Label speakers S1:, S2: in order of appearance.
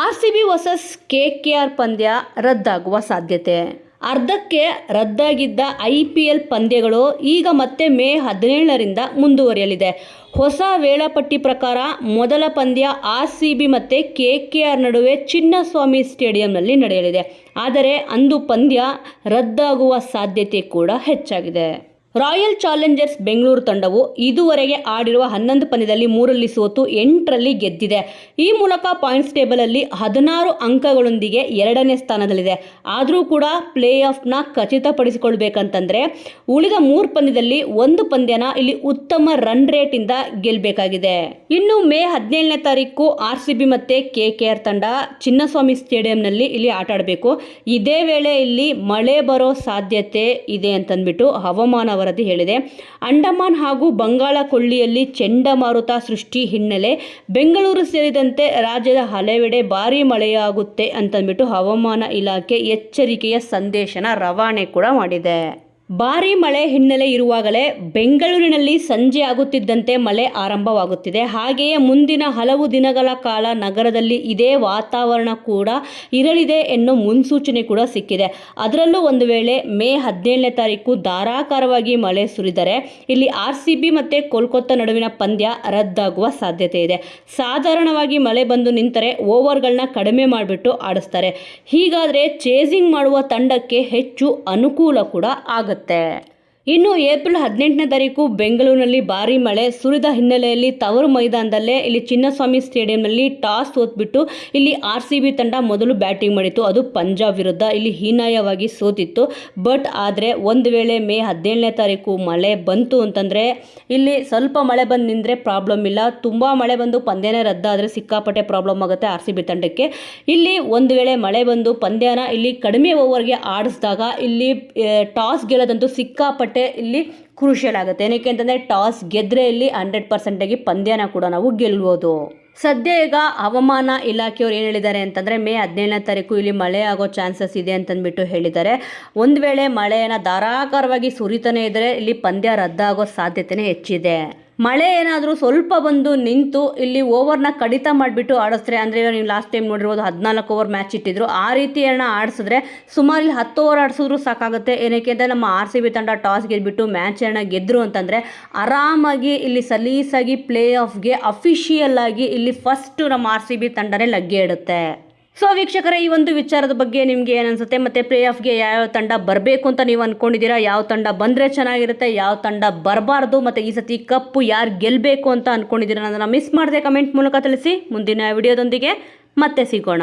S1: R C B versus K K R ಪಂದ್ಯ ರದ್ದಾಗುವ ಸಾಧ್ಯತೆ. ಅರ್ಧಕ್ಕೆ ರದ್ದಾಗಿದ್ದ ಐ ಪಿ ಎಲ್ ಪಂದ್ಯಗಳು ಈಗ ಮತ್ತೆ ಮೇ ಹದಿನೇಳರಿಂದ ಮುಂದುವರಿಯಲಿದೆ. ಹೊಸ ವೇಳಾಪಟ್ಟಿ ಪ್ರಕಾರ ಮೊದಲ ಪಂದ್ಯ ಆರ್ ಸಿ ಬಿ ಮತ್ತು ಕೆ ಕೆ ಆರ್ ನಡುವೆ ಚಿನ್ನಸ್ವಾಮಿ ಸ್ಟೇಡಿಯಂನಲ್ಲಿ ನಡೆಯಲಿದೆ. ಆದರೆ ಅಂದು ಪಂದ್ಯ ರದ್ದಾಗುವ ಸಾಧ್ಯತೆ ಕೂಡ ಹೆಚ್ಚಾಗಿದೆ. ರಾಯಲ್ ಚಾಲೆಂಜರ್ಸ್ ಬೆಂಗಳೂರು ತಂಡವು ಇದುವರೆಗೆ ಆಡಿರುವ ಹನ್ನೊಂದು ಪಂದ್ಯದಲ್ಲಿ ಮೂರಲ್ಲಿ ಸೋತು ಎಂಟರಲ್ಲಿ ಗೆದ್ದಿದೆ. ಈ ಮೂಲಕ ಪಾಯಿಂಟ್ಸ್ ಟೇಬಲಲ್ಲಿ ಹದಿನಾರು ಅಂಕಗಳೊಂದಿಗೆ ಎರಡನೇ ಸ್ಥಾನದಲ್ಲಿದೆ. ಆದರೂ ಕೂಡ ಪ್ಲೇ ಆಫ್ನ ಖಚಿತಪಡಿಸಿಕೊಳ್ಬೇಕಂತಂದರೆ ಉಳಿದ ಮೂರು ಪಂದ್ಯದಲ್ಲಿ ಒಂದು ಪಂದ್ಯನ ಇಲ್ಲಿ ಉತ್ತಮ ರನ್ ರೇಟಿಂದ ಗೆಲ್ಲಬೇಕಾಗಿದೆ ಇನ್ನು ಮೇ ಹದಿನೇಳನೇ ತಾರೀಕು ಆರ್ ಸಿ ಬಿ ಮತ್ತು ಕೆ ಕೆ ಆರ್ ತಂಡ ಚಿನ್ನಸ್ವಾಮಿ ಸ್ಟೇಡಿಯಂನಲ್ಲಿ ಇಲ್ಲಿ ಆಟ ಆಡಬೇಕು. ಇದೇ ವೇಳೆ ಇಲ್ಲಿ ಮಳೆ ಬರೋ ಸಾಧ್ಯತೆ ಇದೆ ಅಂತಂದ್ಬಿಟ್ಟು ಹವಾಮಾನ ವರದಿ ಹೇಳಿದೆ. ಅಂಡಮಾನ್ ಹಾಗೂ ಬಂಗಾಳ ಕೊಳ್ಳಿಯಲ್ಲಿ ಚಂಡಮಾರುತ ಸೃಷ್ಟಿ ಹಿನ್ನೆಲೆ ಬೆಂಗಳೂರು ಸೇರಿದಂತೆ ರಾಜ್ಯದ ಹಲವೆಡೆ ಭಾರೀ ಮಳೆಯಾಗುತ್ತೆ ಅಂತಂದ್ಬಿಟ್ಟು ಹವಾಮಾನ ಇಲಾಖೆ ಎಚ್ಚರಿಕೆಯ ಸಂದೇಶನ ರವಾನೆ ಕೂಡ ಮಾಡಿದೆ. ಭಾರೀ ಮಳೆ ಹಿನ್ನೆಲೆ ಇರುವಾಗಲೇ ಬೆಂಗಳೂರಿನಲ್ಲಿ ಸಂಜೆ ಆಗುತ್ತಿದ್ದಂತೆ ಮಳೆ ಆರಂಭವಾಗುತ್ತಿದೆ. ಹಾಗೆಯೇ ಮುಂದಿನ ಹಲವು ದಿನಗಳ ಕಾಲ ನಗರದಲ್ಲಿ ಇದೇ ವಾತಾವರಣ ಕೂಡ ಇರಲಿದೆ ಎನ್ನುವ ಮುನ್ಸೂಚನೆ ಕೂಡ ಸಿಕ್ಕಿದೆ. ಅದರಲ್ಲೂ ಒಂದು ವೇಳೆ ಮೇ ಹದಿನೇಳನೇ ತಾರೀಕು ಧಾರಾಕಾರವಾಗಿ ಮಳೆ ಸುರಿದರೆ ಇಲ್ಲಿ ಆರ್ ಸಿ ಬಿ ಮತ್ತು ಕೋಲ್ಕತ್ತಾ ನಡುವಿನ ಪಂದ್ಯ ರದ್ದಾಗುವ ಸಾಧ್ಯತೆ ಇದೆ. ಸಾಧಾರಣವಾಗಿ ಮಳೆ ಬಂದು ನಿಂತರೆ ಓವರ್ಗಳನ್ನ ಕಡಿಮೆ ಮಾಡಿಬಿಟ್ಟು ಆಡಿಸ್ತಾರೆ. ಹೀಗಾದರೆ ಚೇಸಿಂಗ್ ಮಾಡುವ ತಂಡಕ್ಕೆ ಹೆಚ್ಚು ಅನುಕೂಲ ಕೂಡ ಆಗುತ್ತೆ. ಬರುತ್ತೆ ಇನ್ನು ಏಪ್ರಿಲ್ ಹದಿನೆಂಟನೇ ತಾರೀಕು ಬೆಂಗಳೂರಿನಲ್ಲಿ ಭಾರೀ ಮಳೆ. ಸುರಿದ ಹಿನ್ನೆಲೆಯಲ್ಲಿ ತವರು ಮೈದಾನದಲ್ಲೇ ಇಲ್ಲಿ ಚಿನ್ನಸ್ವಾಮಿ ಸ್ಟೇಡಿಯಂನಲ್ಲಿ ಟಾಸ್ ಸೋತ್ಬಿಟ್ಟು ಇಲ್ಲಿ ಆರ್ ತಂಡ ಮೊದಲು ಬ್ಯಾಟಿಂಗ್ ಮಾಡಿತ್ತು. ಅದು ಪಂಜಾಬ್ ವಿರುದ್ಧ ಇಲ್ಲಿ ಹೀನಾಯವಾಗಿ ಸೋತಿತ್ತು. ಬಟ್ ಆದರೆ ಒಂದು ವೇಳೆ ಮೇ ಹದಿನೇಳನೇ ತಾರೀಕು ಮಳೆ ಬಂತು ಅಂತಂದರೆ ಇಲ್ಲಿ ಸ್ವಲ್ಪ ಮಳೆ ಬಂದು ನಿಂದರೆ ಪ್ರಾಬ್ಲಮ್ ಇಲ್ಲ. ತುಂಬ ಮಳೆ ಬಂದು ಪಂದ್ಯನೇ ರದ್ದಾದರೆ ಸಿಕ್ಕಾಪಟ್ಟೆ ಪ್ರಾಬ್ಲಮ್ ಆಗುತ್ತೆ ಆರ್ ತಂಡಕ್ಕೆ. ಇಲ್ಲಿ ಒಂದು ವೇಳೆ ಮಳೆ ಬಂದು ಪಂದ್ಯನ ಇಲ್ಲಿ ಕಡಿಮೆ ಓವರ್ಗೆ ಆಡಿಸಿದಾಗ ಇಲ್ಲಿ ಟಾಸ್ ಗೆಲ್ಲದಂತೂ ಸಿಕ್ಕಾಪಟ್ಟೆ ಇಲ್ಲಿ ಕ್ರೂಷಿಯಲ್ ಆಗುತ್ತೆ. ಏನಕ್ಕೆ ಅಂತಂದರೆ ಟಾಸ್ ಗೆದ್ದರೆ ಇಲ್ಲಿ ಹಂಡ್ರೆಡ್ ಪರ್ಸೆಂಟಾಗಿ ಪಂದ್ಯನ ಕೂಡ ನಾವು ಗೆಲ್ಬೋದು. ಸದ್ಯ ಈಗ ಹವಾಮಾನ ಇಲಾಖೆಯವರು ಏನು ಹೇಳಿದ್ದಾರೆ ಅಂತಂದರೆ ಮೇ ಹದಿನೇಳನೇ ತಾರೀಕು ಇಲ್ಲಿ ಮಳೆ ಆಗೋ ಚಾನ್ಸಸ್ ಇದೆ ಅಂತಂದ್ಬಿಟ್ಟು ಹೇಳಿದ್ದಾರೆ. ಒಂದು ವೇಳೆ ಮಳೆಯನ್ನು ಧಾರಾಕಾರವಾಗಿ ಸುರಿತಾನೆ ಇದ್ದರೆ ಇಲ್ಲಿ ಪಂದ್ಯ ರದ್ದಾಗೋ ಸಾಧ್ಯತೆನೇ ಹೆಚ್ಚಿದೆ. ಮಳೆ ಏನಾದರೂ ಸ್ವಲ್ಪ ಬಂದು ನಿಂತು ಇಲ್ಲಿ ಓವರ್ನ ಕಡಿತ ಮಾಡಿಬಿಟ್ಟು ಆಡಿಸ್ತಾರೆ. ಅಂದರೆ ನೀವು ಲಾಸ್ಟ್ ಟೈಮ್ ನೋಡಿರ್ಬೋದು ಹದಿನಾಲ್ಕು ಓವರ್ ಮ್ಯಾಚ್ ಇಟ್ಟಿದ್ರು. ಆ ರೀತಿ ಏನೋ ಆಡಿಸಿದ್ರೆ ಸುಮಾರು ಇಲ್ಲಿ ಹತ್ತು ಓವರ್ ಆಡಿಸಿದ್ರು ಸಾಕಾಗುತ್ತೆ. ಏನಕ್ಕೆ ಅಂದರೆ ನಮ್ಮ ಆರ್ ಸಿ ಬಿ ತಂಡ ಟಾಸ್ ಗೆದ್ಬಿಟ್ಟು ಮ್ಯಾಚ್ ಏನೋ ಗೆದ್ದರು ಅಂತಂದರೆ ಆರಾಮಾಗಿ ಇಲ್ಲಿ ಸಲೀಸಾಗಿ ಪ್ಲೇ ಆಫ್ಗೆ ಅಫಿಷಿಯಲ್ ಆಗಿ ಇಲ್ಲಿ ಫಸ್ಟು ನಮ್ಮ ಆರ್ ಸಿ ಬಿ ತಂಡನೇ ಲಗ್ಗೆ ಇಡುತ್ತೆ. ಸೊ ವೀಕ್ಷಕರೇ, ಈ ಒಂದು ವಿಚಾರದ ಬಗ್ಗೆ ನಿಮಗೆ ಏನನ್ಸುತ್ತೆ ಮತ್ತು ಪ್ಲೇ ಆಫ್ಗೆ ಯಾವ್ಯಾವ ತಂಡ ಬರಬೇಕು ಅಂತ ನೀವು ಅಂದ್ಕೊಂಡಿದ್ದೀರಾ ಯಾವ ತಂಡ ಬಂದರೆ ಚೆನ್ನಾಗಿರುತ್ತೆ, ಯಾವ ತಂಡ ಬರಬಾರ್ದು, ಮತ್ತು ಈ ಸತಿ ಕಪ್ಪು ಯಾರು ಗೆಲ್ಲಬೇಕು ಅಂತ ಅಂದ್ಕೊಂಡಿದ್ದೀರಾ ಅದನ್ನು ಮಿಸ್ ಮಾಡದೆ ಕಮೆಂಟ್ ಮೂಲಕ ತಿಳಿಸಿ. ಮುಂದಿನ ವಿಡಿಯೋದೊಂದಿಗೆ ಮತ್ತೆ ಸಿಗೋಣ.